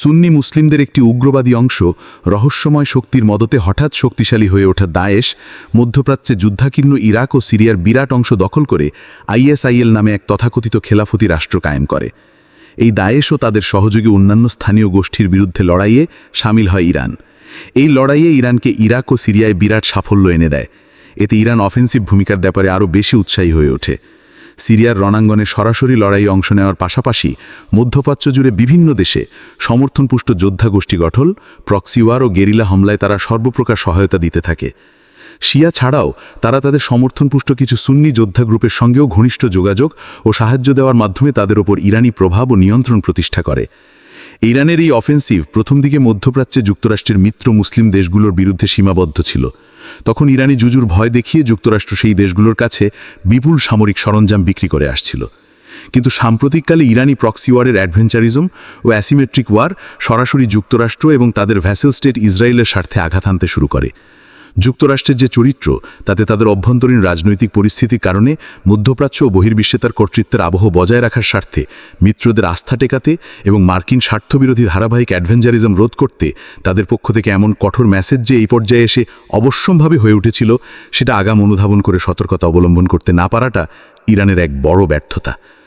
সুন্নি মুসলিমদের একটি উগ্রবাদী অংশ রহস্যময় শক্তির মদতে হঠাৎ শক্তিশালী হয়ে ওঠা দায়েশ, মধ্যপ্রাচ্যে যুদ্ধাকীর্ণ ইরাক ও সিরিয়ার বিরাট অংশ দখল করে আইএসআইএল নামে এক তথাকথিত খেলাফতি রাষ্ট্র কায়েম করে। এই দায়েশ ও তাদের সহযোগী অন্যান্য স্থানীয় গোষ্ঠীর বিরুদ্ধে লড়াইয়ে সামিল হয় ইরান। এই লড়াইয়ে ইরানকে ইরাক ও সিরিয়ায় বিরাট সাফল্য এনে দেয়। এতে ইরান অফেন্সিভ ভূমিকার ব্যাপারে আরও বেশি উৎসাহী হয়ে ওঠে। সিরিয়ার রণাঙ্গনে সরাসরি লড়াইয়ে অংশ নেওয়ার পাশাপাশি মধ্যপ্রাচ্য জুড়ে বিভিন্ন দেশে সমর্থনপুষ্ট যোদ্ধা গোষ্ঠী গঠন প্রক্সিওয়ার ও গেরিলা হামলায় তারা সর্বপ্রকার সহায়তা দিতে থাকে। শিয়া ছাড়াও তারা তাদের সমর্থনপুষ্ট কিছু সুন্নি যোদ্ধা গ্রুপের সঙ্গেও ঘনিষ্ঠ যোগাযোগ ও সাহায্য দেওয়ার মাধ্যমে তাদের ওপর ইরানি প্রভাব ও নিয়ন্ত্রণ প্রতিষ্ঠা করে। ইরানের এই অফেন্সিভ প্রথম দিকে মধ্যপ্রাচ্যে যুক্তরাষ্ট্রের মিত্র মুসলিম দেশগুলোর বিরুদ্ধে সীমাবদ্ধ ছিল। তখন ইরানি জুজুর ভয় দেখিয়ে যুক্তরাষ্ট্র সেই দেশগুলোর কাছে বিপুল সামরিক সরঞ্জাম বিক্রি করে আসছিল। কিন্তু সাম্প্রতিককালে ইরানি প্রক্সি ওয়ারের অ্যাডভেঞ্চারিজম ও অ্যাসিমেট্রিক ওয়ার সরাসরি যুক্তরাষ্ট্র এবং তাদের ভ্যাসেল স্টেট ইসরায়েলের স্বার্থে আঘাত আনতে শুরু করে। যুক্তরাষ্ট্রের যে চরিত্র, তাতে তাদের অভ্যন্তরীণ রাজনৈতিক পরিস্থিতির কারণে মধ্যপ্রাচ্য ও বহির্বিশ্বে তার কর্তৃত্বের আবহ বজায় রাখার স্বার্থে মিত্রদের আস্থা টেকাতে এবং মার্কিন স্বার্থবিরোধী ধারাবাহিক অ্যাডভেঞ্চারিজম রোধ করতে তাদের পক্ষ থেকে এমন কঠোর মেসেজ যে এই পর্যায়ে এসে অবশ্যম্ভাবী হয়ে উঠেছিল, সেটা আগাম অনুধাবন করে সতর্কতা অবলম্বন করতে না পারাটা ইরানের এক বড় ব্যর্থতা।